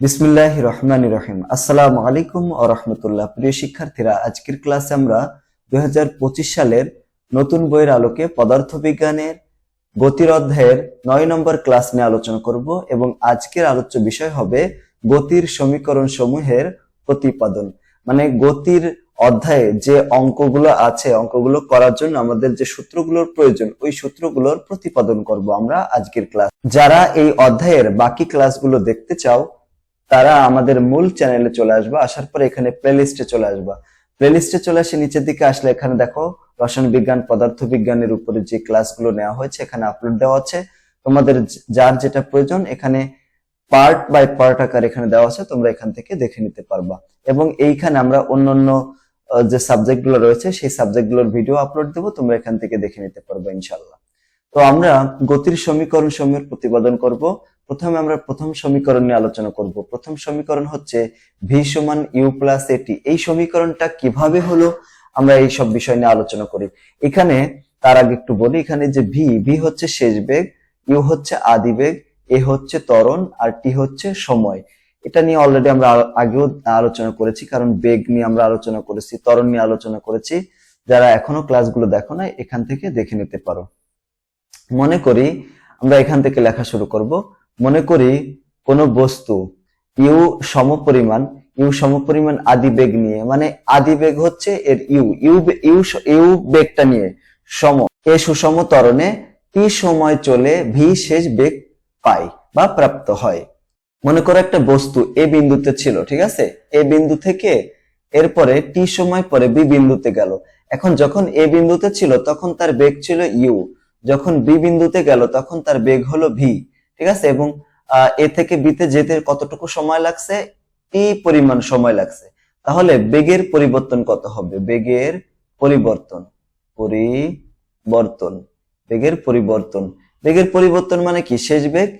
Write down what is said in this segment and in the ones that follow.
বিসমিল্লাহ রহমান রহিম। আসসালামু আলাইকুম ও রহমতুল্লাহ। প্রিয় শিক্ষার্থীরা, আজকের ক্লাসে আমরা দুই সালের নতুন বইয়ের আলোকে পদার্থবিজ্ঞানের গতির অধ্যায়ের নয় নম্বর ক্লাস নিয়ে আলোচনা করব এবং আজকের আলোচ্য বিষয় হবে গতির সমীকরণ সমূহের প্রতিপাদন। মানে গতির অধ্যায়ে যে অঙ্কগুলো আছে, অঙ্কগুলো করার জন্য আমাদের যে সূত্রগুলোর প্রয়োজন, ওই সূত্রগুলোর প্রতিপাদন করব আমরা আজকের ক্লাস। যারা এই অধ্যায়ের বাকি ক্লাসগুলো দেখতে চাও তারা আমাদের মূল চ্যানেলে চলে আসবা, আসার পরে এখানে প্লেলিস্টে চলে আসবা। প্লেলিস্টে চলে আসে নিচের দিকে আসলে এখানে দেখো, রসায়ন বিজ্ঞান, পদার্থ বিজ্ঞানের উপরে যে ক্লাসগুলো নেওয়া হয়েছে, এখানে আপলোড দেওয়া আছে। তোমাদের যার যেটা প্রয়োজন, এখানে পার্ট বাই পার্ট আকার এখানে দেওয়া আছে, তোমরা এখান থেকে দেখে নিতে পারবা। এবং এইখানে আমরা অন্যান্য যে সাবজেক্টগুলো রয়েছে, সেই সাবজেক্টগুলোর ভিডিও আপলোড দেবো, তোমরা এখান থেকে দেখে নিতে পারবে ইনশাল্লাহ তো আমরা গতির সমীকরণ সমূহের প্রতিপাদন করব। প্রথমে আমরা প্রথম সমীকরণ নিয়ে আলোচনা করব। প্রথম সমীকরণ হচ্ছে ভি সমান ইউ প্লাস এটি এই সমীকরণটা কীভাবে হলো? আমরা এই সব বিষয় নিয়ে আলোচনা করি। এখানে তার আগে একটু বলি, এখানে যে ভি ভি হচ্ছে শেষ বেগ ইউ হচ্ছে আদি বেগ এ হচ্ছে ত্বরণ আর টি হচ্ছে সময়। এটা নিয়ে অলরেডি আমরা আগেও আলোচনা করেছি, কারণ বেগ নিয়ে আমরা আলোচনা করেছি, ত্বরণ নিয়ে আলোচনা করেছি। যারা এখনও ক্লাসগুলো দেখো না এখান থেকে দেখে নিতে পারো। মনে করি আমরা এখান থেকে লেখা শুরু করব। মনে করি কোন বস্তু, ইউ সমপরিমাণ ইউ সমপরিমাণ আদি বেগ নিয়ে মানে আদি বেগ হচ্ছে এর ইউ ইউ ইউ ইউ বেগটা নিয়ে সম, এ সুষম ত্বরণে টি সময় চলে ভি শেষ বেগ পায় বা প্রাপ্ত হয়। মনে করো একটা বস্তু এ বিন্দুতে ছিল, ঠিক আছে? এ বিন্দু থেকে এরপরে টি সময় পরে বি বিন্দুতে গেল। এখন যখন এ বিন্দুতে ছিল, তখন তার বেগ ছিল ইউ। যখন বি বিন্দুতে গেল, তখন তার বেগ হলো ভি। ঠিক আছে? এবং এ থেকে বিতে যেতে কতটুকু সময় লাগছে? টি পরিমাণ সময় লাগছে। তাহলে বেগের পরিবর্তন কত হবে? বেগের পরিবর্তন পরিবর্তন, বেগের পরিবর্তন। বেগের পরিবর্তন মানে কি? শেষ বেগ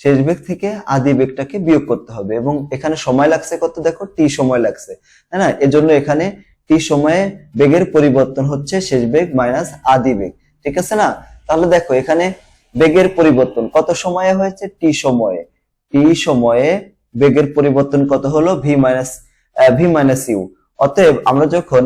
শেষ বেগ থেকে আদি বেগটাকে বিয়োগ করতে হবে। এবং এখানে সময় লাগছে কত? দেখো টি সময় লাগছে। তাই না? এজন্য এখানে টি সময়ে বেগের পরিবর্তন হচ্ছে শেষ বেগ মাইনাস আদি বেগ। ঠিক আছে না? তাহলে দেখো, এখানে বেগের পরিবর্তন কত সময়ে হয়েছে? টি সময়ে। টি সময়ে বেগের পরিবর্তন কত হলো? V minus V minus U অতএব আমরা যখন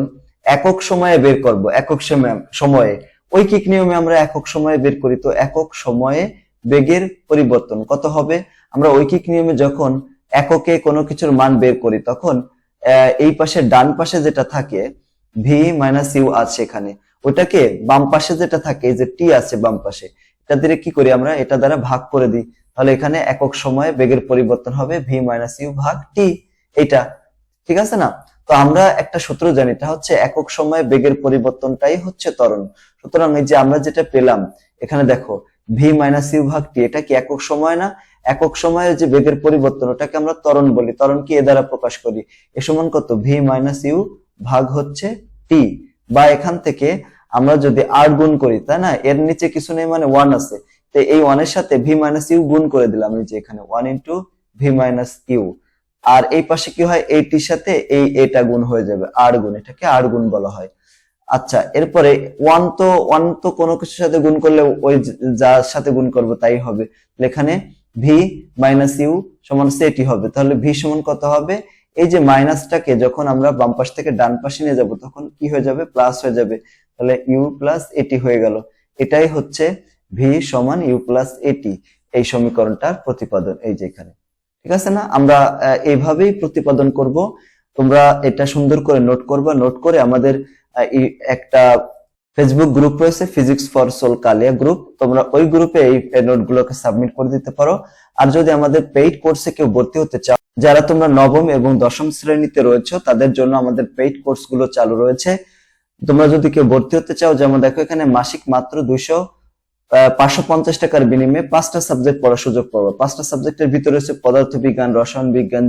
একক সময়ে বের করব, একক সময়ে- ঐকিক নিয়মে আমরা একক সময়ে বের করি, তো একক সময়ে বেগের পরিবর্তন কত হবে? আমরা ঐকিক নিয়মে যখন এককে কোনো কিছুর মান বের করি, তখন এই পাশে ডান পাশে যেটা থাকে ভি মাইনাস ইউ আছে এখানে। ওটাকে বাম পাশে যেটা থাকে যে টি আছে বাম পাশে দিয়ে কি করি আমরা? এটা দ্বারা ভাগ করে দিই। তাহলে এখানে একক সময়ে বেগের পরিবর্তন হবে ভি মাইনাস ইউ ভাগ টি এটা ঠিক আছে না? তো আমরা একটা সূত্র জানি, এটা হচ্ছে একক সময়ে বেগের পরিবর্তনটাই হচ্ছে ত্বরণ। সুতরাং এই যে আমরা যেটা পেলাম, এখানে দেখো ভি মাইনাস ইউ ভাগ টি এটা কি একক সময় না? একক সময়ে যে বেগের পরিবর্তন, ওটাকে আমরা ত্বরণ বলি। ত্বরণ কি এ দ্বারা প্রকাশ করি? এ সমান কত? ভি মাইনাস ইউ ভাগ হচ্ছে টি বা এখান থেকে আমরা যদি আট গুণ করি, তাই না? এর নিচে কিছু নেই মানে ওয়ান আছে। তো এই ওয়ানের সাথে ভি মাইনাস ইউ গুণ করে দিলাম যে এখানে one into V minus U আর এই পাশে কি হয়? এইটির সাথে এই এটা গুণ হয়ে যাবে আর গুণ, এটাকে আর গুণ বলা হয়। আচ্ছা এরপরে ওয়ান তো ওয়ান তো কোনো কিছুর সাথে গুণ করলে ওই যার সাথে গুণ করব তাই হবে। এখানে ভি মাইনাস ইউ সমান সেটি হবে। তাহলে ভি সমান কত হবে? এই যে মাইনাসটাকে যখন আমরা বাম পাশ থেকে ডান পাশে নিয়ে যাব, তখন কি হয়ে যাবে? প্লাস হয়ে যাবে। তাহলে ইউ প্লাস এটি হয়ে গেল। এটাই হচ্ছে ভি সমান ইউ প্লাস এটি এই সমীকরণটার প্রতিপাদন এই যে এখানে। ঠিক আছে না? আমরা এইভাবেই প্রতিপাদন করব। তোমরা এটা সুন্দর করে নোট করবা। নোট করে আমাদের একটা ফেসবুক গ্রুপ রয়েছে ফিজিক্স ফর সোল কালিয়া গ্রুপ তোমরা ওই গ্রুপে এই নোটগুলোকে সাবমিট করে দিতে পারো। আর যদি আমাদের পেইড কোর্সে কেউ ভর্তি হতে চাও, যারা তোমরা নবম এবং দশম শ্রেণীতে রয়েছে, তাদের জন্য আমাদের পেইড কোর্সগুলো চালু রয়েছে। তোমরা যদি কেউ ভর্তি হতে চাও, যেমন দেখো এখানে মাসিক মাত্র দুইশো পাঁচশো পঞ্চাশ টাকার বিনিময়ে পাঁচটা সাবজেক্ট পড়ার সুযোগ পাবো। পাঁচটা সাবজেক্টের ভিতরে রয়েছে পদার্থ বিজ্ঞান রসায়ন বিজ্ঞান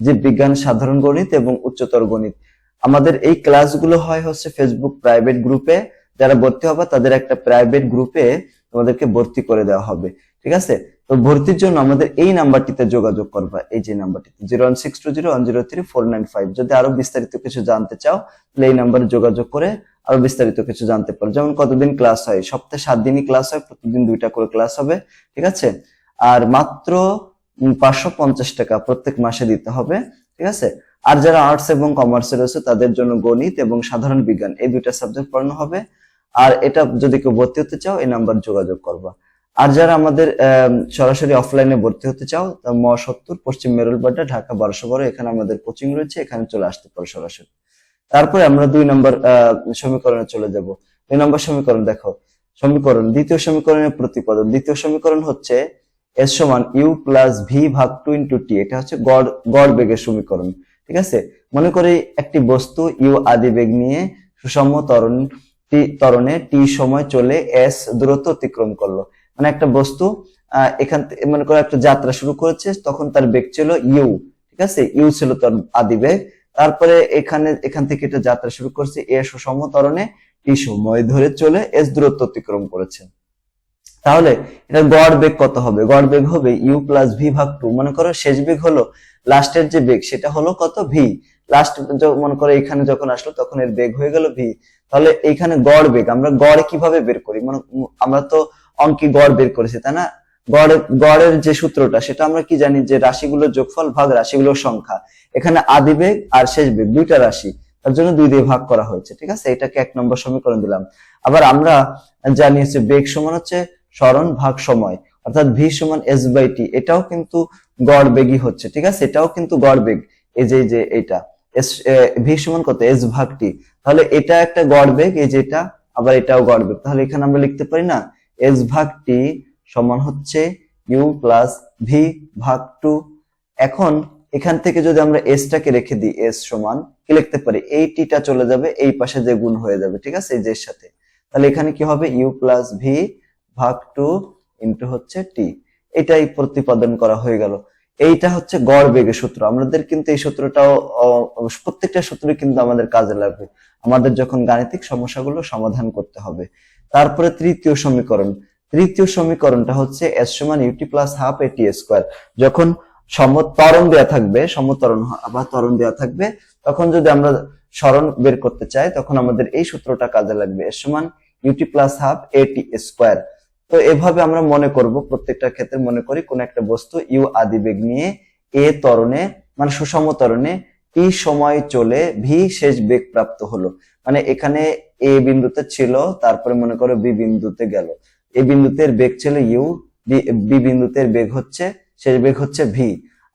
জীব বিজ্ঞান সাধারণ গণিত এবং উচ্চতর গণিত। আমাদের এই ক্লাসগুলো হয় হচ্ছে ফেসবুক প্রাইভেট গ্রুপে যারা ভর্তি হবে, তাদের একটা প্রাইভেট গ্রুপে তোমাদেরকে ভর্তি করে দেওয়া হবে। ঠিক আছে? তো ভর্তির জন্য আমাদের এই নাম্বারটিতে যোগাযোগ করবা, এই যে নাম্বারটিতে zero one six two zero one zero three four nine five যদি আরও বিস্তারিত কিছু জানতে চাও, তাহলে এই নাম্বারে যোগাযোগ করে আরও বিস্তারিত কিছু জানতে পারো। যেমন কতদিন ক্লাস হয়, সপ্তাহে সাত দিনই ক্লাস হয়, প্রতিদিন দুইটা করে ক্লাস হবে, ঠিক আছে? আর মাত্র পাঁচশো পঞ্চাশ টাকা প্রত্যেক মাসে দিতে হবে, ঠিক আছে? আর যারা আর্টস এবং কমার্সে রয়েছে, তাদের জন্য গণিত এবং সাধারণ বিজ্ঞান, এই দুইটা সাবজেক্ট পড়ানো হবে। আর এটা যদি কেউ ভর্তি হতে চাও, এই নাম্বার যোগাযোগ করবা। আর যারা আমাদের সরাসরি অফলাইনে ভর্তি হতে চাও, তা ম সত্তর, পশ্চিম মেরুলবাড্ডা, ঢাকা বারোশো বারো, এখানে আমাদের কোচিং রয়েছে, এখানে চলে আসতে পারো সরাসরি। তারপরে আমরা দুই নম্বর সমীকরণে চলে যাব। দুই নম্বর সমীকরণ দেখো। সমীকরণ, দ্বিতীয় সমীকরণের প্রতিপাদন। দ্বিতীয় সমীকরণ হচ্ছে এস সমান ইউ প্লাস ভি ভাগ টু ইন্টু টি এটা হচ্ছে গড় গড় বেগের সমীকরণ। ঠিক আছে? মনে করি একটি বস্তু ইউ আদি বেগ নিয়ে সুষম ত্বরণ টি ত্বরণে টি সময় চলে এস দূরত্ব অতিক্রম করল। মানে একটা বস্তু এখান মনে করো একটা যাত্রা শুরু করেছে, তখন তার বেগ ছিল ইউ, ঠিক আছে? ইউ ছিল তার আদি বেগ। তারপরে এখানে, এখান থেকে এটা যাত্রা শুরু করছে এ সুষম ত্বরণে টি সময় ধরে চলে, এস দূরত্ব অতিক্রম করেছে। তাহলে এটা গড় বেগ কত হবে? গড় বেগ হবে ইউ প্লাস ভি ভাগ টু। মনে করো শেষ বেগ হলো, লাস্টের যে বেগ, সেটা হলো কত? ভি। লাস্ট মনে করো এখানে যখন আসলো, তখন এর বেগ হয়ে গেল ভি। তাহলে এইখানে গড় বেগ, আমরা গড় কীভাবে বের করি? মানে আমরা তো অঙ্কে গড় বের করেছি, তাই না? গড়, গড়ের যে সূত্রটা, সেটা আমরা কি জানি যে রাশিগুলোর যোগফল ভাগ রাশিগুলোর সংখ্যা। এখানে আদি বেগ আর শেষ বেগ দুইটা রাশি। তার জন্য দুই দিয়ে ভাগ করা হয়েছে, ঠিক আছে? এটাকে এক নম্বর সমীকরণ দিলাম। আবার আমরা জানি হচ্ছে বেগ সমান হচ্ছে স্মরণ ভাগ সময়, অর্থাৎ ভি সমান এস বাই টি এটাও কিন্তু গড় বেগই হচ্ছে, ঠিক আছে? এটাও কিন্তু গড় বেগ, এই যে যে এটা। এস ভি সমান কত? এস ভাগ টি তাহলে এটা একটা গড় বেগ, এই যে এটা, আবার এটাও গড় বেগ। তাহলে এখানে আমরা লিখতে পারি না এস ভাগ টি সমান হচ্ছে ইউ প্লাস ভি ভাগ টু এখন এখান থেকে যদি আমরা এস টাকে রেখে দিই এস সমান, কি লিখতে পারি? এই টিটা চলে যাবে এই পাশে যে গুণ হয়ে যাবে, ঠিক আছে? এই যে সাথে। তাহলে এখানে কি হবে? ইউ প্লাস ভি ভাগ টু ইন্টু হচ্ছে টি এটাই প্রতিপাদন করা হয়ে গেল। এইটা হচ্ছে গড় বেগের সূত্র। আমাদের কিন্তু এই সূত্রটাও প্রত্যেকটা সূত্রই কিন্তু আমাদের কাজে লাগবে। আমাদের যখন গাণিতিক সমস্যাগুলো সমাধান করতে হবে। তারপরে তৃতীয় সমীকরণ। তৃতীয় সমীকরণটা হচ্ছে এস সমান U T plus half A T square যখন সমতরণ দেয়া থাকবে সমতরণ বা ত্বরণ দেয়া থাকবে, তখন যদি আমরা স্মরণ বের করতে চাই, তখন আমাদের এই সূত্রটা কাজে লাগবে এস সমান U T plus half A T square তো এভাবে আমরা মনে করব, প্রত্যেকটা ক্ষেত্রে মনে করি, কোন একটা বস্তু ইউ আদি বেগ নিয়ে এ ত্বরণে মানে সুষম ত্বরণে টি সময় চলে ভি শেষ বেগ প্রাপ্ত হলো? মানে এখানে এ বিন্দুতে ছিল, তারপরে মনে করো বি বিন্দুতে গেল। এ বিন্দুতে বেগ ছিল ইউ, বি বিন্দুতে বেগ হচ্ছে, শেষ বেগ হচ্ছে ভি।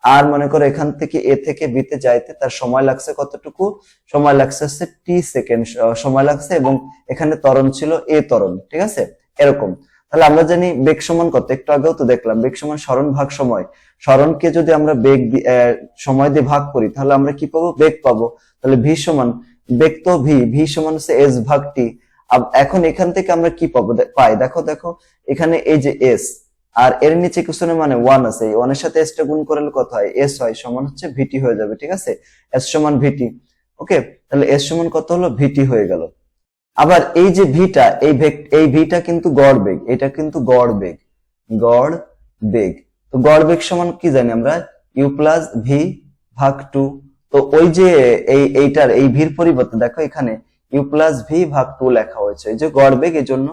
আর মনে করো এখান থেকে এ থেকে বি তে যাইতে তার সময় লাগছে কতটুকু? সময় লাগছে হচ্ছে টি সেকেন্ড সময় লাগছে এবং এখানে ত্বরণ ছিল এ ত্বরণ, ঠিক আছে? এরকম। তাহলে আমরা জানি বেগ সমান কত? একটু আগেও তো দেখলাম, বেগ সমান স্মরণ ভাগ সময়। স্মরণকে যদি আমরা বেগ সময় দিয়ে ভাগ করি, তাহলে আমরা কি পাবো? বেগ পাবো। তাহলে ভি সমান, বেগ তো ভি ভি সমান হচ্ছে এস ভাগ টি। এখন এখান থেকে আমরা কি পাবো? পাই, দেখো দেখো, এখানে এই যে এস, আর এর নিচে কিছু মানে ওয়ান আছে, এই ওয়ানের সাথে এস টা গুণ করলে কত হয়? এস হয়, সমান হচ্ছে ভিটি হয়ে যাবে, ঠিক আছে? এস সমান ভিটি ওকে? তাহলে এস সমান কত হলো? ভিটি হয়ে গেল। আবার এই যে ভিটা, এই এই ভিটা কিন্তু গড় বেগ, এটা কিন্তু গড় বেগ গড় বেগ। তো গড় বেগ সমান কি জানি আমরা? ইউ প্লাস ভি ভাগ টু তো ওই যে এই, এইটার, এই ভির পরিবর্তে দেখো এখানে ইউ প্লাস ভি ভাগ টু লেখা হয়েছে। এই যে গড় বেগ এর জন্য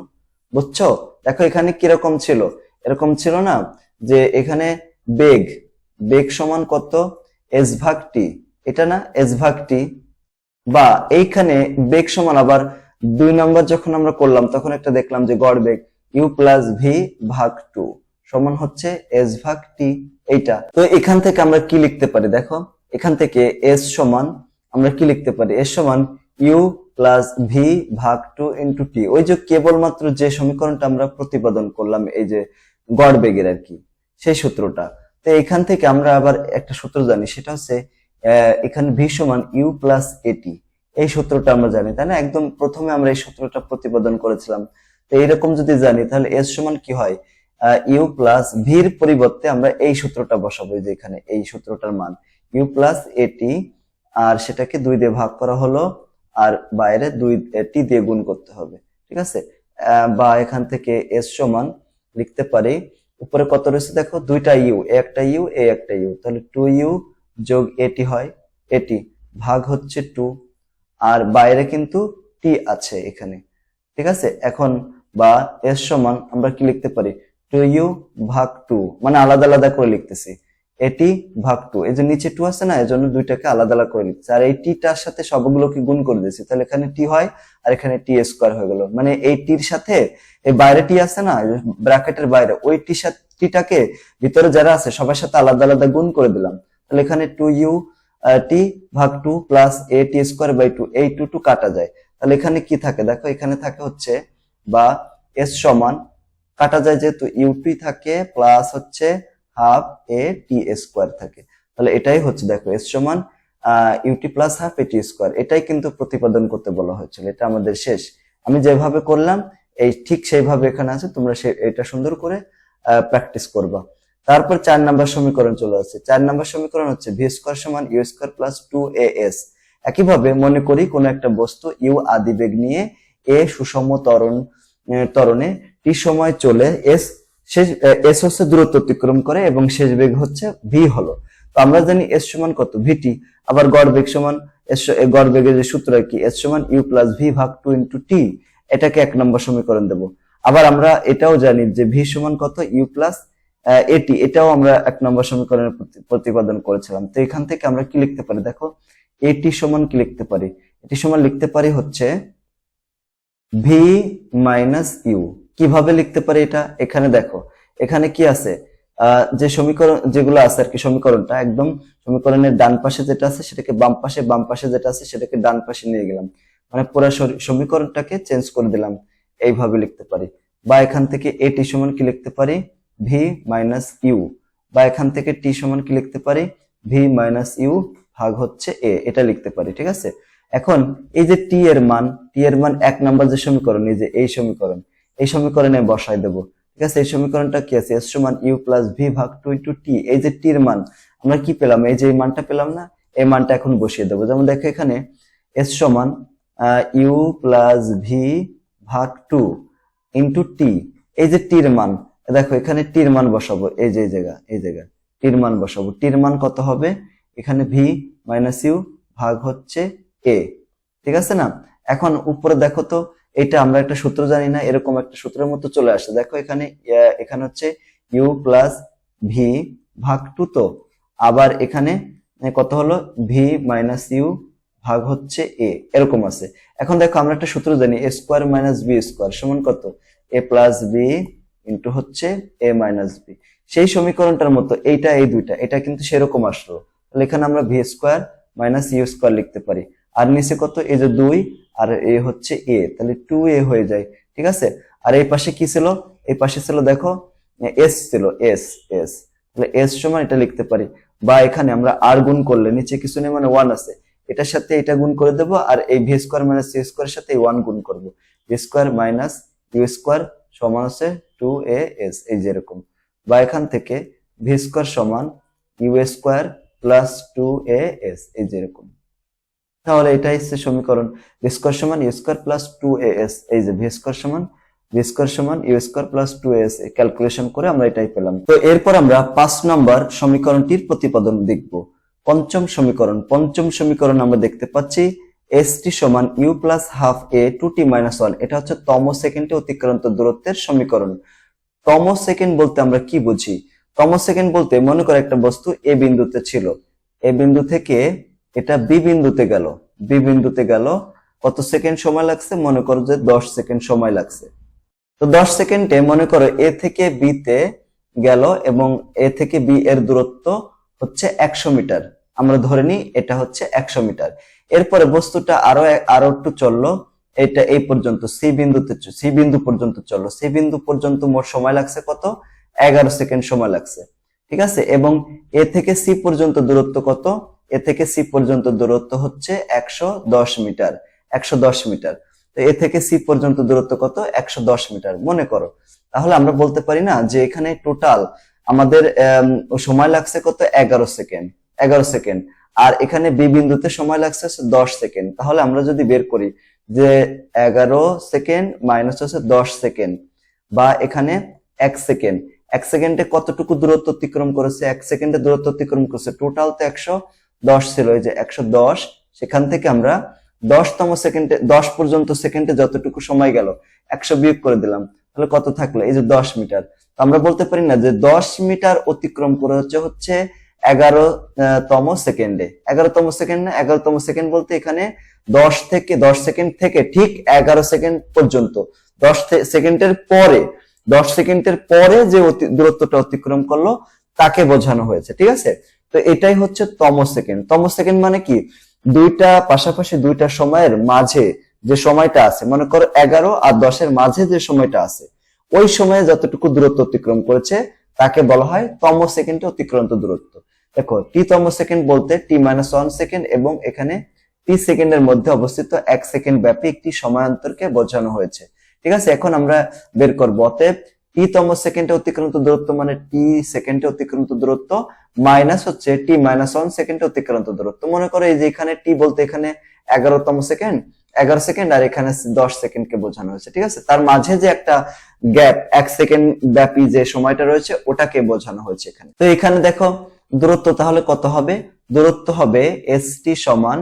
বুঝছ? দেখো এখানে কীরকম ছিল? এরকম ছিল না যে এখানে বেগ বেগ সমান কত? এস ভাগ টি এটা না এস ভাগ টি বা এইখানে বেগ সমান আবার দুই নম্বর যখন আমরা করলাম, তখন একটা দেখলাম যে গড় বেগ ইউ প্লাস ভি ভাগ টু সমান হচ্ছে এস ভাগ টি এইটা। তো এখান থেকে আমরা কি লিখতে পারি দেখো? এখান থেকে এস সমান, আমরা কি লিখতে পারি? এস সমান ইউ প্লাস ভি ভাগ টু ইন্টু টি ওই যে কেবলমাত্র যে সমীকরণটা আমরা প্রতিপাদন করলাম, এই যে গড় বেগের আর কি, সেই সূত্রটা। তো এখান থেকে আমরা আবার একটা সূত্র জানি, সেটা হচ্ছে এখানে ভি সমান ইউ প্লাস এটি এই সূত্রটা আমরা জানি, তাই না? একদম প্রথমে আমরা এই সূত্রটা প্রতিপাদন করেছিলাম। তো এইরকম যদি জানি, তাহলে এস সমান কি হয়? ইউ প্লাস ভির পরিবর্তে আমরা এই সূত্রটা বসাবো যে এখানে, এই সূত্রটার মান। ইউ প্লাস এটি আর সেটাকে দুই দিয়ে ভাগ করা হলো, আর বাইরে দুই টি দিয়ে গুণ করতে হবে, ঠিক আছে? বা এখান থেকে এস সমান লিখতে পারি, উপরে কত রয়েছে দেখো? দুইটা ইউ একটা ইউ এ একটা ইউ তাহলে টু ইউ যোগ এটি হয় এটি ভাগ হচ্ছে টু আর বাইরে কিন্তু টি আছে এখানে। ঠিক আছে? এখন বা এস সমান আমরা কি লিখতে পারি? টু ইউ ভাগ টু মানে আলাদা আলাদা করে লিখতেছি। এটি ভাগ টু, এই যে নিচে টু আছে না এই জন্য দুইটাকে আলাদা আলাদা করে লিখছি আর এই টিটার সাথে সবগুলোকে গুণ করে দিয়েছি, তাহলে এখানে টি হয় আর এখানে টি স্কোয়ার হয়ে গেল। মানে এই টির সাথে এই বাইরে টি আছে না ব্র্যাকেটের বাইরে, ওই টি সাথে, টিটাকে ভিতরে যারা আছে, সবার সাথে আলাদা আলাদা গুণ করে দিলাম। তাহলে এখানে টু ইউ টি ভাগ two plus A T square by two এই টু টু কাটা যায়। তাহলে এখানে কি থাকে? দেখো, এখানে থাকে হচ্ছে বা এস সমান, কাটা যায় যেহেতু ইউটি থাকে প্লাস হচ্ছে হাফ এ টি স্কোয়ার থাকে। তাহলে এটাই হচ্ছে, দেখো এস সমান U T plus half A T square এটাই কিন্তু প্রতিপাদন করতে বলা হয়েছিল। এটা আমাদের শেষ। আমি যেভাবে করলাম, এই ঠিক সেইভাবে এখানে আছে, তোমরা সে, এটা সুন্দর করে প্র্যাকটিস করবা। তারপর চার নাম্বার সমীকরণ চলে আসছে। চার নাম্বার সমীকরণ হচ্ছে ভি স্কোয়ার সমান U square plus two A S. একইভাবে মনে করি কোন একটা বস্তু ইউ আদি বেগ নিয়ে এ সুষম ত্বরণ ত্বরণে টি সময় চলে এস, শেষ এস হচ্ছে দূরত্ব অতিক্রম করে এবং শেষ বেগ হচ্ছে ভি হলো। তো আমরা জানি এস সমান কত? ভিটি আবার গড় বেগ সমান এস গড় বেগের যে সূত্র কি? এস সমান ইউ প্লাস ভি ভাগ টু ইন্টু টি। এটাকে এক নম্বর সমীকরণ দেব। আবার আমরা এটাও জানি যে ভি সমান কত? ইউ প্লাস এটি, এটাও আমরা এক নম্বর সমীকরণের প্রতি- প্রতিপাদন করেছিলাম। তো এখান থেকে আমরা কি লিখতে পারি? দেখো, এটি সমান কি লিখতে পারি? এটি সমান লিখতে পারি হচ্ছে ভি মাইনাস ইউ কীভাবে লিখতে পারি এটা? এখানে দেখো, এখানে কি আছে? যে সমীকরণ, যেগুলো আছে আর কি সমীকরণটা, একদম সমীকরণের ডান পাশে যেটা আছে, সেটাকে বাম পাশে বাম পাশে যেটা আছে, সেটাকে ডান পাশে নিয়ে গেলাম। মানে পুরো সমীকরণটাকে চেঞ্জ করে দিলাম। এইভাবে লিখতে পারি। বা এখান থেকে এটি সমান কি লিখতে পারি? ভি মাইনাস ইউ বা এখান থেকে টি সমান কি লিখতে পারি? ভি মাইনাস ইউ ভাগ হচ্ছে এ এটা লিখতে পারি, ঠিক আছে? এখন এই যে টি এর মান টি এর মান এক নাম্বার যে সমীকরণ, এই যে এই সমীকরণ, এই সমীকরণে বসাই দেবো, ঠিক আছে? এই সমীকরণটা কি আছে? এস সমান ইউ প্লাস ভি ভাগ টু ইন্টু টি এই যে টির মান, আমরা কি পেলাম? এই যে এই মানটা পেলাম না, এই মানটা এখন বসিয়ে দেবো। যেমন দেখো এখানে এস সমান ইউ প্লাস ভি ভাগ টু ইন্টু টি এই যে টির মান দেখো, এখানে টির মান বসাবো। এই যে জায়গা, এই জায়গা। টির মান বসাবো। টির মান কত হবে? এখানে ভি মাইনাস ইউ ভাগ হচ্ছে এ ঠিক আছে না? এখন উপরে দেখো তো, এটা আমরা একটা সূত্র জানি না, এরকম একটা সূত্রের মতো চলে আসে। দেখো এখানে এখানে হচ্ছে ইউ প্লাস ভি ভাগ টু তো। আবার এখানে কত হলো? ভি মাইনাস ইউ ভাগ হচ্ছে এ এরকম আছে। এখন দেখো, আমরা একটা সূত্র জানি A square minus B square সমান কত? এ প্লাস বি ইন্টু হচ্ছে এ মাইনাস বি সেই সমীকরণটার মতো এইটা, এই দুইটা, এটা কিন্তু সেরকম আসলো। তাহলে এখানে আমরা V square minus U square লিখতে পারি। আর নিচে কত? এই যে দুই, আর এ হচ্ছে এ তাহলে টু এ হয়ে যায়, ঠিক আছে? আর এই পাশে কি ছিল? এই পাশে ছিল, দেখো এস ছিল এস এস তাহলে এস সমান এটা লিখতে পারি। বা এখানে আমরা আর গুণ করলে, নিচে কিছু নেই মানে ওয়ান আছে। এটার সাথে এটা গুণ করে দেবো, আর এই ভি স্কোয়ার মাইনাস সি স্কোয়ারের সাথে ওয়ান গুণ করব। V square minus U square সমান হচ্ছে টু এ এস এই যেরকম বা এখান থেকে ভি স্কোয়ার সমান U square plus two A S এই যেরকম তাহলে এটাই হচ্ছে সমীকরণ। ভি স্কোয়ার সমান U square plus two A S এই যে ভি স্কোয়ার সমান ভি স্কোয়ার সমান U square plus two S calculation করে আমরা এটাই পেলাম। তো এরপর আমরা পাঁচ নম্বর সমীকরণটির প্রতিপাদন দেখব। পঞ্চম সমীকরণ পঞ্চম সমীকরণ আমরা দেখতে পাচ্ছি এস টি সমান U plus half A two T minus one এটা হচ্ছে তম সেকেন্ডে অতিক্রান্ত দূরত্বের সমীকরণ। তম সেকেন্ড বলতে আমরা কি বুঝি? তম সেকেন্ড বলতে মনে করো একটা বস্তু এ বিন্দুতে ছিল। এ বিন্দু থেকে এটা বি বিন্দুতে গেল। বি বিন্দুতে গেল। কত সেকেন্ড সময় লাগছে? মনে করো যে দশ সেকেন্ড সময় লাগছে। তো দশ সেকেন্ডে মনে করো এ থেকে বি তে গেল এবং এ থেকে বি এর দূরত্ব হচ্ছে একশো মিটার। আমরা ধরে নিই এটা হচ্ছে একশো মিটার। এরপরে বস্তুটা আরও আরও একটু চলল। এটা এই পর্যন্ত সি বিন্দুতে সি বিন্দু পর্যন্ত চলল। সি বিন্দু পর্যন্ত মোট সময় লাগছে কত? এগারো সেকেন্ড সময় লাগছে। ঠিক আছে? এবং এ থেকে সি পর্যন্ত দূরত্ব কত? এ থেকে সি পর্যন্ত দূরত্ব হচ্ছে একশো দশ মিটার। একশো দশ মিটার। তো এ থেকে সি পর্যন্ত দূরত্ব কত? একশো দশ মিটার। মনে করো। তাহলে আমরা বলতে পারি না যে এখানে টোটাল আমাদের আম, সময় লাগছে কত? এগারো সেকেন্ড। এগারো সেকেন্ড। আর এখানে বি বিন্দুতে সময় লাগছে দশ সেকেন্ড। তাহলে আমরা যদি বের করি যে এগারো সেকেন্ড মাইনাস হচ্ছে দশ সেকেন্ড বা এখানে এক সেকেন্ড। এক সেকেন্ডে কতটুকু দূরত্ব অতিক্রম করেছে? এক সেকেন্ডে দূরত্ব অতিক্রম করেছে। টোটাল তো একশো দশ ছিল, এই যে একশো দশ। সেখান থেকে আমরা দশতম সেকেন্ডে, দশ পর্যন্ত সেকেন্ডে যতটুকু সময় গেল, একশো বিয়োগ করে দিলাম। তাহলে কত থাকল? এই যে দশ মিটার। তো আমরা বলতে পারি না যে দশ মিটার অতিক্রম করে হচ্ছে হচ্ছে এগারো তম সেকেন্ডে। এগারোতম সেকেন্ড না, এগারোতম সেকেন্ড বলতে এখানে দশ থেকে, দশ সেকেন্ড থেকে ঠিক এগারো সেকেন্ড পর্যন্ত। দশ সেকেন্ডের পরে, দশ সেকেন্ডের পরে যে দূরত্বটা অতিক্রম করল, তাকে বোঝানো হয়েছে, ঠিক আছে? তো এটাই হচ্ছে তম সেকেন্ড। তম সেকেন্ড মানে কি? দুইটা, পাশাপাশি দুইটা সময়ের মাঝে যে সময়টা আছে, মনে করো এগারো আর দশের মাঝে যে সময়টা আছে, ওই সময়ে যতটুকু দূরত্ব অতিক্রম করেছে, তাকে বলা হয় তম সেকেন্ডে অতিক্রান্ত দূরত্ব। দেখো টি তম সেকেন্ড বলতে টি মাইনাস ওয়ান সেকেন্ড এবং এখানে টি সেকেন্ডের মধ্যে অবস্থিত এক সেকেন্ড ব্যাপী একটি সময়ান্তরকে বোঝানো হয়েছে। ঠিক আছে? এখন আমরা বের করব। অতএব টি তম সেকেন্ডে অতিক্রান্ত দূরত্ব মানে টি সেকেন্ডে অতিক্রান্ত দূরত্ব মাইনাস হচ্ছে টি মাইনাস ওয়ান সেকেন্ডে অতিক্রান্ত দূরত্ব। মনে করো এই যে এখানে টি বলতে এখানে এগারোতম সেকেন্ড এগারো সেকেন্ড আর এখানে দশ সেকেন্ডকে বোঝানো হয়েছে। ঠিক আছে? তার মাঝে যে একটা গ্যাপ এক সেকেন্ড ব্যাপী যে সময়টা রয়েছে, ওটাকে বোঝানো হয়েছে এখানে। তো এখানে দেখো দূরত্ব তাহলে কত হবে? দূরত্ব হবে এস টি সমান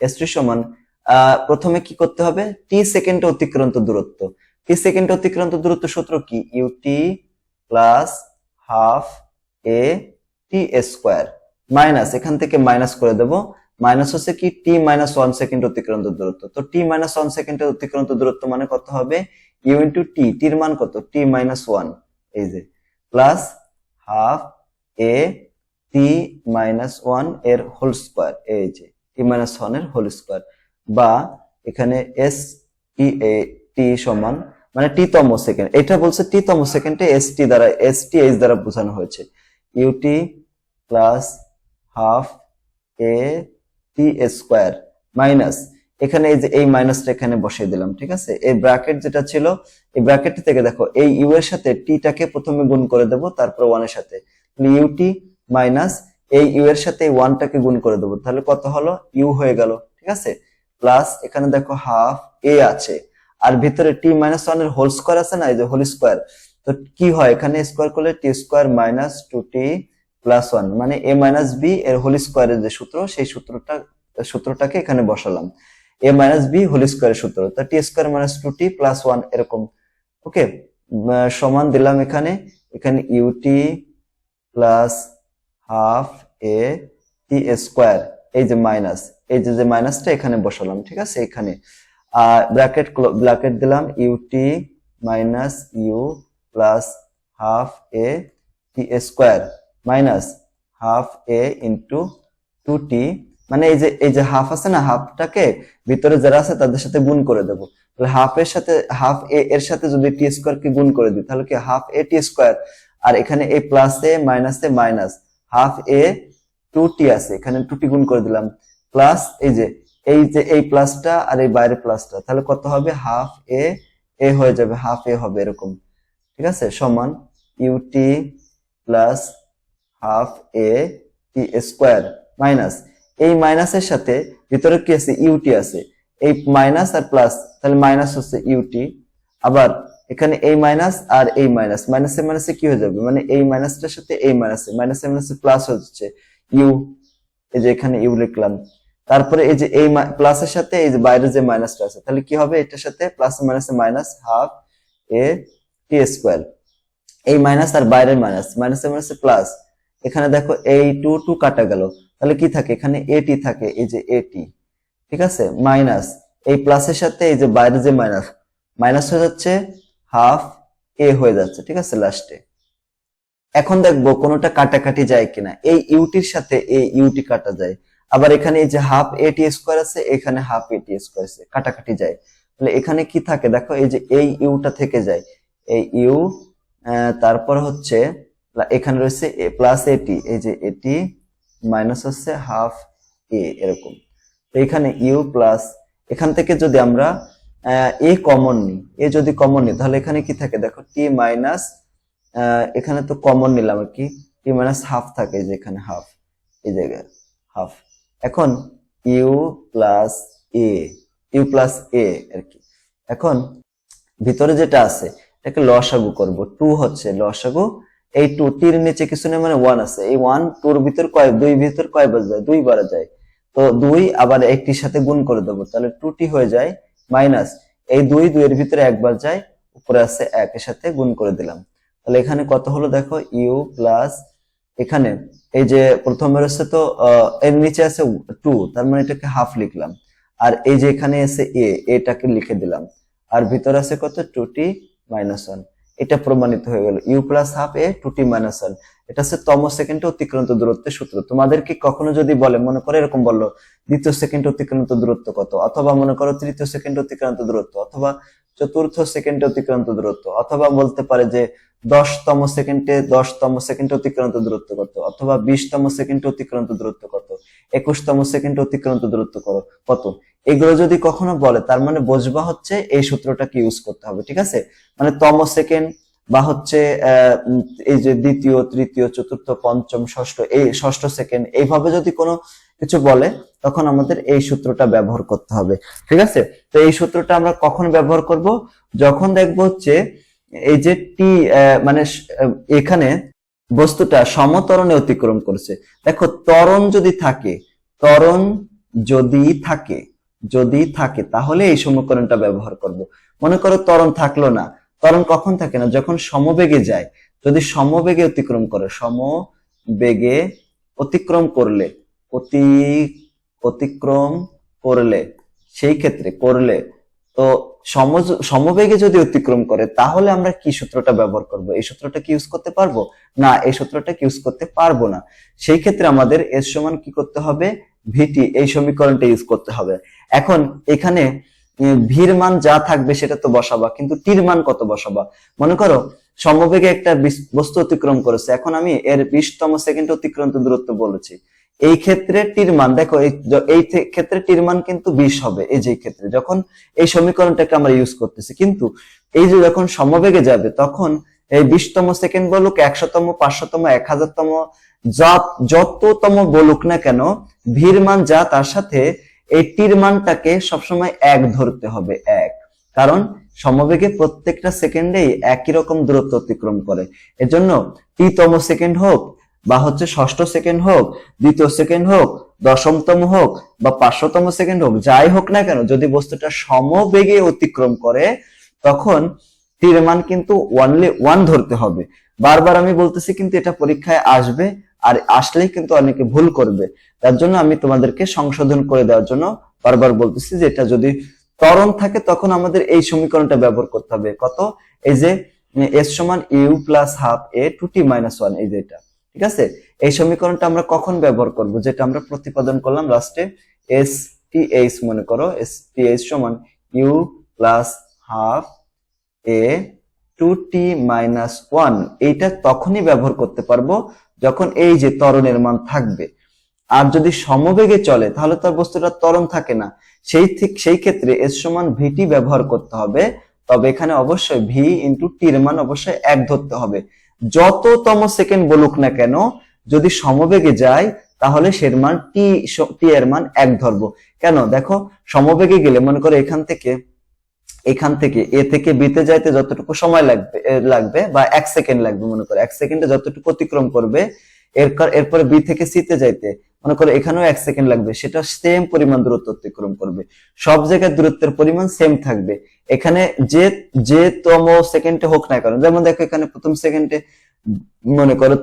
এস টি সমান প্রথমে কি করতে হবে? টি সেকেন্ড অতিক্রান্ত দূরত্ব। টি সেকেন্ড অতিক্রান্ত দূরত্ব সূত্র কি? U T plus half A T square minus এখান থেকে মাইনাস করে দেব। মাইনাস হচ্ছে কি? টি মাইনাস ওয়ান সেকেন্ড অতিক্রান্ত দূরত্ব। তো টি মাইনাস ওয়ান সেকেন্ডের অতিক্রান্ত দূরত্ব মানে কত হবে? ইউ ইন্টু টি টির মান কত? টি মাইনাস ওয়ান এই যে। Plus half A T minus ওয়ানের হোল স্কোয়ার এই যে টি মাইনাস ওয়ানের হোল স্কোয়ার বা এখানে এস টি এ টি সমান মানে টি তম সেকেন্ড এটা বলছে টি তম সেকেন্ডে এস টি দ্বারা এস টি এইচ দ্বারা বোঝানো হয়েছে। U T plus half A T square minus এখানে এই যে এই মাইনাসটা এখানে বসিয়ে দিলাম, ঠিক আছে? এই ব্র্যাকেট যেটা ছিল, এই ব্র্যাকেট থেকে দেখো, এই ইউ এর সাথে টিটাকে প্রথমে গুণ করে দেব, তারপর ওয়ানের সাথে। ইউটি মাইনাস এই ইউ এর সাথে ওয়ানটাকে গুণ করে দেবো। তাহলে কত হলো? ইউ হয়ে গেল, ঠিক আছে? প্লাস এখানে দেখো হাফ এ আছে। আর ভিতরে টি মাইনাস ওয়ানের হোল স্কোয়ার আছে না? এই যে হোল স্কোয়ার তো কি হয়? এখানে স্কোয়ার করলে T square minus two T plus one মানে এ মাইনাস বি এর হোল স্কোয়ারের যে সূত্র, সেই সূত্রটা, সূত্রটাকে এখানে বসালাম। এ মাইনাস বি হোল স্কোয়ারের সূত্র। তা T square minus two T plus one এরকম। ওকে সমান দিলাম এখানে। এখানে U T plus half A T square এই যে মাইনাস এই যে যে মাইনাসটা এখানে বসালাম, ঠিক আছে? এখানে। আর ব্র্যাকেট ব্র্যাকেট দিলাম U T minus U plus half A T square minus half A into two T মানে এই যে এই যে হাফ আছে না হাফটাকে ভিতরে যারা আছে তাদের সাথে গুণ করে দেবো। তাহলে হাফ এর সাথে হাফ এ এর সাথে যদি টি স্কোয়ার কে গুণ করে দিই, তাহলে কি হাফ এ টি স্কোয়ার আর এখানে এই plus A minus A minus half A two T আছে, এখানে টু টি গুণ করে দিলাম। প্লাস এই যে এই যে এই প্লাসটা আর এই বাইরে প্লাসটা, তাহলে কত হবে? হাফ এ এ হয়ে যাবে, হাফ এ হবে এরকম। ঠিক আছে? সমান U T plus half A T square minus এই মাইনাসের সাথে ভিতরে কি আছে? ইউটি আছে। এই মাইনাস আর প্লাস তাহলে মাইনাস হচ্ছে ইউটি আবার এখানে এই মাইনাস আর এই মাইনাস মাইনাসে মাইনাসে কি হয়ে যাবে? মানে এই মাইনাসটার সাথে এই মাইনাসে মাইনাসে মাইনাসে প্লাস হচ্ছে ইউ এই যে এখানে ইউ লিখলাম। তারপরে এই যে এই প্লাসের সাথে এই যে বাইরে যে মাইনাসটা আছে, তাহলে কি হবে? এটার সাথে প্লাস মাইনাসে minus half A T square এই মাইনাস আর বাইরের মাইনাস মাইনাসে মাইনাসে প্লাস এখানে দেখো এই টু টু কাটা গেল। তাহলে কি থাকে? এখানে এটি থাকে, এই যে এটি ঠিক আছে? মাইনাস এই প্লাসের সাথে এই যে বাইরে যে মাইনাস মাইনাস হয়ে যাচ্ছে হাফ এ হয়ে যাচ্ছে, ঠিক আছে লাস্টে এখন দেখব কোনোটা কাটাকাটি যায় কিনা। এই ইউটির সাথে এই ইউটি কাটা যায়। আবার এখানে এই যে হাফ এ টি স্কোয়ার আছে, এখানে হাফ এ টি স্কোয়ার আছে, কাটাকাটি যায়। তাহলে এখানে কি থাকে? দেখো, এই যে এই ইউটা থেকে যায়। এই ইউ তারপর হচ্ছে, এখানে রয়েছে এ প্লাস এটি এই যে এটি মাইনাস হচ্ছে হাফ এ এরকম। এখানে ইউ প্লাস এখান থেকে যদি আমরা এ কমন নিই। এ যদি কমন নিই, তাহলে এখানে কি থাকে? দেখো টি মাইনাস এখানে তো কমন নিলাম আর কি। টি মাইনাস হাফ থাকে যে এখানে হাফ এই জায়গায় হাফ এখন U plus A U plus A আর কি। এখন ভিতরে যেটা আছে, এটাকে লসাগু করব। টু হচ্ছে লসাগু। এই টু টির নিচে কিছু নেই মানে ওয়ান আছে। এই ওয়ান টুর ভিতর কয়, দুই ভিতর কয়বার যায় দুই বার যায়। তো দুই আবার একটির সাথে গুণ করে দেবো। তাহলে টু টি হয়ে যায় মাইনাস, এই দুই দুইয়ের ভিতরে একবার যায় উপরে আছে একের সাথে গুণ করে দিলাম। তাহলে এখানে কত হলো দেখো? ইউ প্লাস এখানে এই যে প্রথমের হচ্ছে তো এর নিচে আছে টু তার মানে এটাকে হাফ লিখলাম। আর এই যে এখানে আছে এ এটাকে লিখে দিলাম। আর ভিতরে আছে কত? টু টি মাইনাস ওয়ান এটা প্রমাণিত হয়ে গেল। U plus half A two T minus one এটা হচ্ছে তম সেকেন্ড অতিক্রান্ত দূরত্বের সূত্র। তোমাদেরকে কখনো যদি বলে, মনে করো এরকম বলল, দ্বিতীয় সেকেন্ড অতিক্রান্ত দূরত্ব কত? অথবা মনে করো তৃতীয় সেকেন্ড অতিক্রান্ত দূরত্ব, অথবা চতুর্থ সেকেন্ডে অতিক্রান্ত দূরত্ব, অথবা বলতে পারে যে দশতম সেকেন্ডে দশতম সেকেন্ড অতিক্রান্ত দূরত্ব কত? অথবা বিশতম সেকেন্ড অতিক্রান্ত দূরত্ব কত? একুশতম সেকেন্ডে অতিক্রান্ত দূরত্ব করো কত? এগুলো যদি কখনো বলে, তার মানে বোঝবা হচ্ছে এই সূত্রটাকে ইউজ করতে হবে, ঠিক আছে? মানে তম সেকেন্ড বা হচ্ছে এই যে দ্বিতীয়, তৃতীয়, চতুর্থ, পঞ্চম, ষষ্ঠ, এই ষষ্ঠ সেকেন্ড, এইভাবে যদি কোনো কিছু বলে, তখন আমাদের এই সূত্রটা ব্যবহার করতে হবে, ঠিক আছে? তো এই সূত্রটা আমরা কখন ব্যবহার করব? যখন দেখব হচ্ছে এই যে টি মানে এখানে বস্তুটা সমতরণে অতিক্রম করছে। দেখো তরণ যদি থাকে তরণ যদি থাকে যদি থাকে, তাহলে এই সমীকরণটা ব্যবহার করব। মনে করো তরণ থাকল না। তরণ কখন থাকে না? যখন সমবেগে যায়। যদি সমবেগে অতিক্রম করে, সমবেগে অতিক্রম করলে, অতি, অতিক্রম করলে, সেই ক্ষেত্রে করলে তো সমজ, সমবেগে যদি অতিক্রম করে, তাহলে আমরা কি সূত্রটা ব্যবহার করব? এই সূত্রটা কি ইউজ করতে পারব? না, এই সূত্রটা কি ইউজ করতে পারব না। সেই ক্ষেত্রে আমাদের এর সমান কি করতে হবে? ভিটি এই সমীকরণটা ইউজ করতে হবে। এখন এখানে ভির মান যা থাকবে সেটা তো বসাবা, কিন্তু টির মান কত বসাবা? মনে করো, সমবেগে একটা বিস- বস্তু অতিক্রম করেছে। এখন আমি এর বিশতম সেকেন্ড অতিক্রান্ত দূরত্ব বলেছি। এই ক্ষেত্রে টির মান, দেখো, এই ক্ষেত্রে টির মান কিন্তু বিশ হবে, এই যে ক্ষেত্রে। যখন এই সমীকরণটাকে আমরা ইউজ করতেছি, কিন্তু এই যে যখন সমবেগে যাবে, তখন এই বিশতম সেকেন্ড বলুক, একশোতম, পাঁচশোতম এক হাজারতম যা- যততম বলুক না কেন, ভির মান যা, তার সাথে এই টির মানটাকে সবসময় এক ধরতে হবে, এক। কারণ সমবেগে প্রত্যেকটা সেকেন্ডেই একই রকম দূরত্ব অতিক্রম করে। এজন্য টি তম সেকেন্ড হোক বা হচ্ছে ষষ্ঠ সেকেন্ড হোক, দ্বিতীয় সেকেন্ড হোক, দশমতম হোক বা পাঁচশোতম সেকেন্ড হোক, যাই হোক না কেন, যদি বস্তুটা সমবেগে অতিক্রম করে, তখন টির মান কিন্তু ওয়ানলি ওয়ান ধরতে হবে। বারবার আমি বলতেছি কিন্তু এটা পরীক্ষায় আসবে আর আসলেই কিন্তু অনেকে ভুল করবে। তার জন্য আমি তোমাদেরকে সংশোধন করে দেওয়ার জন্য বারবার বলতেছি যে এটা যদি ত্বরণ থাকে, তখন আমাদের এই সমীকরণটা ব্যবহার করতে হবে। কত? এই যে, এস সমান U plus half A two T minus one এই যে এটা। ঠিক আছে? এই সমীকরণটা আমরা কখন ব্যবহার করব? যেটা আমরা প্রতিপাদন করলাম লাস্টে এস টি এইচ মনে করো এস টি এইচ সমান U plus half A two T minus one এইটা তখনই ব্যবহার করতে পারব যখন এই যে ত্বরণের মান থাকবে। আর যদি সমবেগে চলে, তাহলে তার বস্তুটা ত্বরণ থাকে না। সেই ঠিক সেই ক্ষেত্রে এস সমান ভিটি ব্যবহার করতে হবে। তবে এখানে অবশ্যই ভি ইন্টু টির মান অবশ্যই এক ধরতে হবে। যততম সেকেন্ড বলুক না কেন, যদি সমবেগে যায়, তাহলে সের মান টি টি এর মান এক ধরবো। কেন? দেখো, সমবেগে গেলে মনে করো এখান থেকে এখান থেকে, এ থেকে বিতে যাইতে যতটুকু সময় লাগবে লাগবে বা এক সেকেন্ড লাগবে মনে করো। এক সেকেন্ডে যতটুকু অতিক্রম করবে এরপর এরপরে বি থেকে সিতে যাইতে, মনে করো এখানেও এক সেকেন্ড লাগবে। সেটা সেম পরিমাণ দূরত্ব অতিক্রম করবে। সব জায়গায় দূরত্বের পরিমাণ সেম থাকবে। এখানে যে যে তম সেকেন্ডে হোক না কেন, যেমন দেখো এখানে প্রথম সেকেন্ডে মনে করো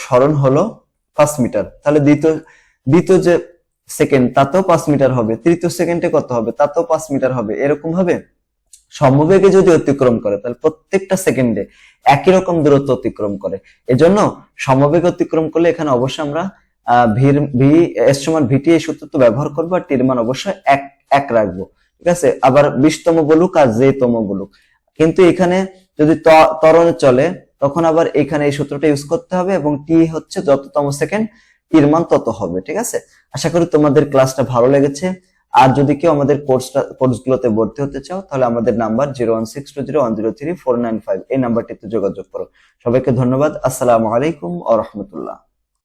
স্মরণ হলো পাঁচ মিটার, তাহলে দ্বিতীয় দ্বিতীয় যে সেকেন্ড তাতেও পাঁচ মিটার হবে, তৃতীয় সেকেন্ডে কত হবে, তাতেও পাঁচ মিটার হবে, এরকম ভাবে সমবেগে যদি অতিক্রম করে, তাহলে প্রত্যেকটা সেকেন্ডে একই রকম দূরত্ব অতিক্রম করে। এজন্য সমবেগ অতিক্রম করলে এখানে অবশ্যই আমরা ভির ভি এস সমান ভিটি এই সূত্র তো ব্যবহার করব, আর টির মান অবশ্যই এক এক রাখব। ঠিক আছে? আবার বিশতম বলুক আর যে তম বলুক। কিন্তু এখানে যদি ত- ত্বরণে চলে, তখন আবার এখানে এই সূত্রটা ইউজ করতে হবে এবং টি হচ্ছে যততম সেকেন্ড টির মান তত হবে, ঠিক আছে? আশা করি তোমাদের ক্লাসটা ভালো লেগেছে। আর যদি কেউ আমাদের কোর্সটা কোর্সগুলোতে ভর্তি হতে চাও, তাহলে আমাদের number zero one six two zero one zero three four nine five এই নাম্বারটিতে যোগাযোগ করো। সবাইকে ধন্যবাদ। আসসালামু আলাইকুম আ রহমতুল্লাহ।